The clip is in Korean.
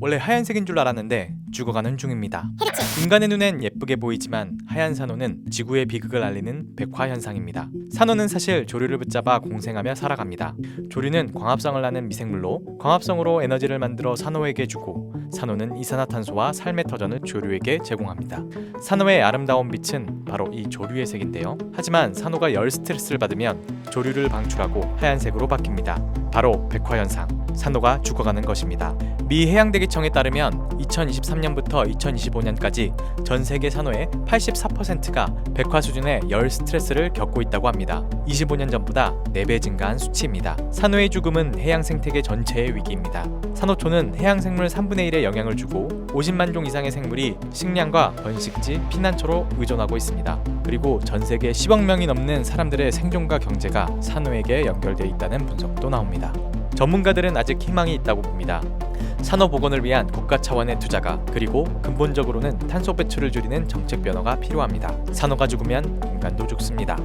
원래 하얀색인 줄 알았는데 죽어가는 중입니다. 인간의 눈엔 예쁘게 보이지만 하얀 산호는 지구의 비극을 알리는 백화 현상입니다. 산호는 사실 조류를 붙잡아 공생하며 살아갑니다. 조류는 광합성을 하는 미생물로 광합성으로 에너지를 만들어 산호에게 주고 산호는 이산화탄소와 삶의 터전을 조류에게 제공합니다. 산호의 아름다운 빛은 바로 이 조류의 색인데요. 하지만 산호가 열 스트레스를 받으면 조류를 방출하고 하얀색으로 바뀝니다. 바로 백화 현상, 산호가 죽어가는 것입니다. 미 해양대기청에 따르면 2023년부터 2025년까지 전 세계 산호의 84%가 백화 수준의 열 스트레스를 겪고 있다고 합니다. 25년 전보다 4배 증가한 수치입니다. 산호의 죽음은 해양 생태계 전체의 위기입니다. 산호초는 해양 생물 3분의 1에 영향을 주고 50만 종 이상의 생물이 식량과 번식지, 피난처로 의존하고 있습니다. 그리고 전 세계 10억 명이 넘는 사람들의 생존과 경제가 산호에게 연결되어 있다는 분석도 나옵니다. 전문가들은 아직 희망이 있다고 봅니다. 산업 복원을 위한 국가 차원의 투자가 그리고 근본적으로는 탄소 배출을 줄이는 정책 변화가 필요합니다. 산호가 죽으면 인간도 죽습니다.